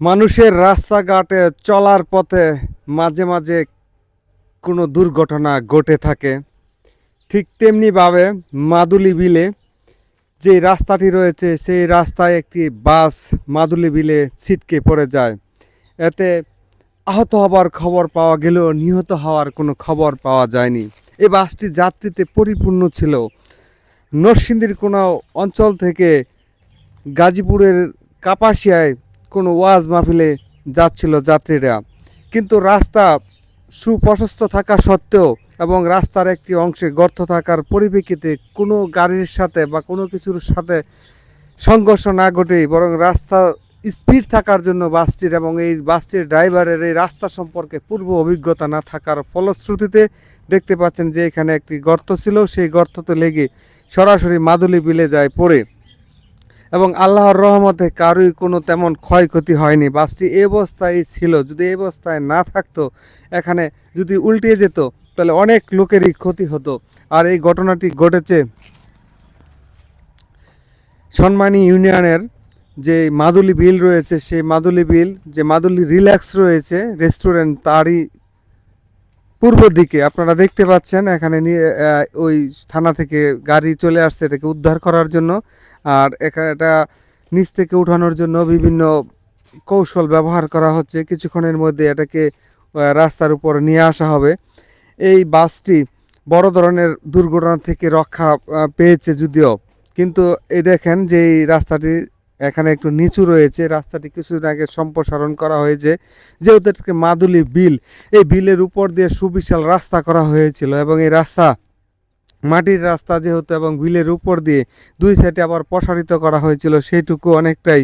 মানুষের রাস্তাঘাটে চলার পথে মাঝে মাঝে কোনো দুর্ঘটনা ঘটে থাকে। ঠিক তেমনিভাবে মাদুলি বিলে যে রাস্তাটি রয়েছে, সেই রাস্তায় একটি বাস মাদুলি বিলে ছিটকে পড়ে যায়। এতে আহত হবার খবর পাওয়া গেলেও নিহত হওয়ার কোনো খবর পাওয়া যায়নি। এই বাসটি যাত্রীতে পরিপূর্ণ ছিল। নরসিংদীর কোনো অঞ্চল থেকে গাজীপুরের কাপাসিয়ায় কোনো ওয়াজ মাহফিলে যাচ্ছিল যাত্রীরা। কিন্তু রাস্তা সুপ্রশস্ত থাকা সত্ত্বেও এবং রাস্তার একটি অংশে গর্ত থাকার পরিপ্রেক্ষিতে কোনো গাড়ির সাথে বা কোনো কিছুর সাথে সংঘর্ষ না ঘটেই বরং রাস্তা স্পিড থাকার জন্য বাসটির এবং এই বাসটির ড্রাইভারের এই রাস্তা সম্পর্কে পূর্ব অভিজ্ঞতা না থাকার ফলশ্রুতিতে দেখতে পাচ্ছেন যে এখানে একটি গর্ত ছিল। সেই গর্ততে লেগে সরাসরি মাদুলি বিলে যায় পড়ে। এবং আল্লাহর রহমতে কারোই কোনো তেমন ক্ষয়ক্ষতি হয়নি। বাসটি এই অবস্থায় ছিল, যদি এ অবস্থায় না থাকতো, এখানে যদি উল্টে যেত, তাহলে অনেক লোকেরই ক্ষতি হতো। আর এই ঘটনাটি ঘটেছে সম্মানী ইউনিয়নের যে মাদুলি বিল রয়েছে, সেই মাদুলি বিল, যে মাদুলি রিল্যাক্স রয়েছে রেস্টুরেন্ট, তারই পূর্ব দিকে আপনারা দেখতে পাচ্ছেন, এখানে নিয়ে ওই থানা থেকে গাড়ি চলে আসছে এটাকে উদ্ধার করার জন্য। আর এটা নিচ থেকে উঠানোর জন্য বিভিন্ন কৌশল ব্যবহার করা হচ্ছে। কিছুক্ষণের মধ্যে এটাকে রাস্তার উপর নিয়ে আসা হবে। এই বাসটি বড় ধরনের দুর্ঘটনা থেকে রক্ষা পেয়েছে যদিও। কিন্তু এই দেখেন যে এই রাস্তাটি এখানে একটু নিচু রয়েছে। রাস্তাটি কিছুদিন আগে সম্প্রসারণ করা হয়েছে। যেহেতু এটাকে মাদুলি বিল, এই বিলের উপর দিয়ে সুবিশাল রাস্তা করা হয়েছিল এবং এই রাস্তা, মাটির রাস্তা যেহেতু এবং বিলের উপর দিয়ে দুই সাইডে আবার প্রসারিত করা হয়েছিল, সেইটুকু অনেকটাই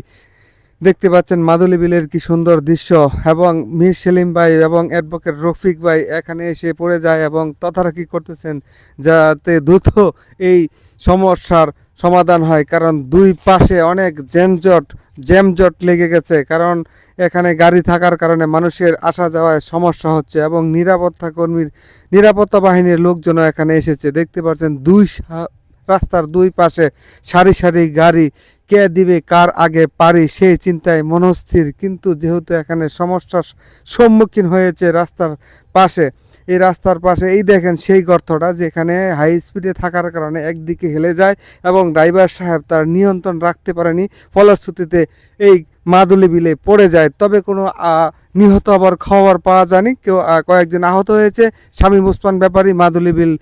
দেখতে পাচ্ছেন মাদুলি বিলের কি সুন্দর দৃশ্য এবং মীর সেলিম ভাই এবং অ্যাডভোকেট রফিক ভাই এখানে এসে পড়ে যায় এবং তদারকি করতেছেন যাতে দ্রুত এই সমস্যার সমাধান হয়, কারণ দুই পাশে অনেক জ্যামজট জ্যামজট লেগে গেছে। কারণ এখানে গাড়ি থাকার কারণে মানুষের আসা যাওয়ায় সমস্যা হচ্ছে এবং নিরাপত্তা কর্মীর, নিরাপত্তা বাহিনীর লোকজনও এখানে এসেছে। দেখতে পাচ্ছেন দুই রাস্তার দুই পাশে সারি সারি গাড়ি কে দিবে, কার আগে পারি সেই চিন্তায় মনস্থির। কিন্তু যেহেতু এখানে সমস্যার সম্মুখীন হয়েছে রাস্তার পাশে, এই রাস্তার পাশে এই দেখেন সেই গর্তটা যেখানে হাই স্পিডে থাকার কারণে একদিকে হেলে যায় এবং ড্রাইভার সাহেব তার নিয়ন্ত্রণ রাখতে পারেনি, ফলশ্রুতিতে এই মাদুলি বিলে পড়ে যায়। তবে কোনো নিহত হবার খবর পাওয়া যায়নি। কেউ কয়েকজন আহত হয়েছে। স্বামী মুসমান ব্যাপারী মাদুলি বিল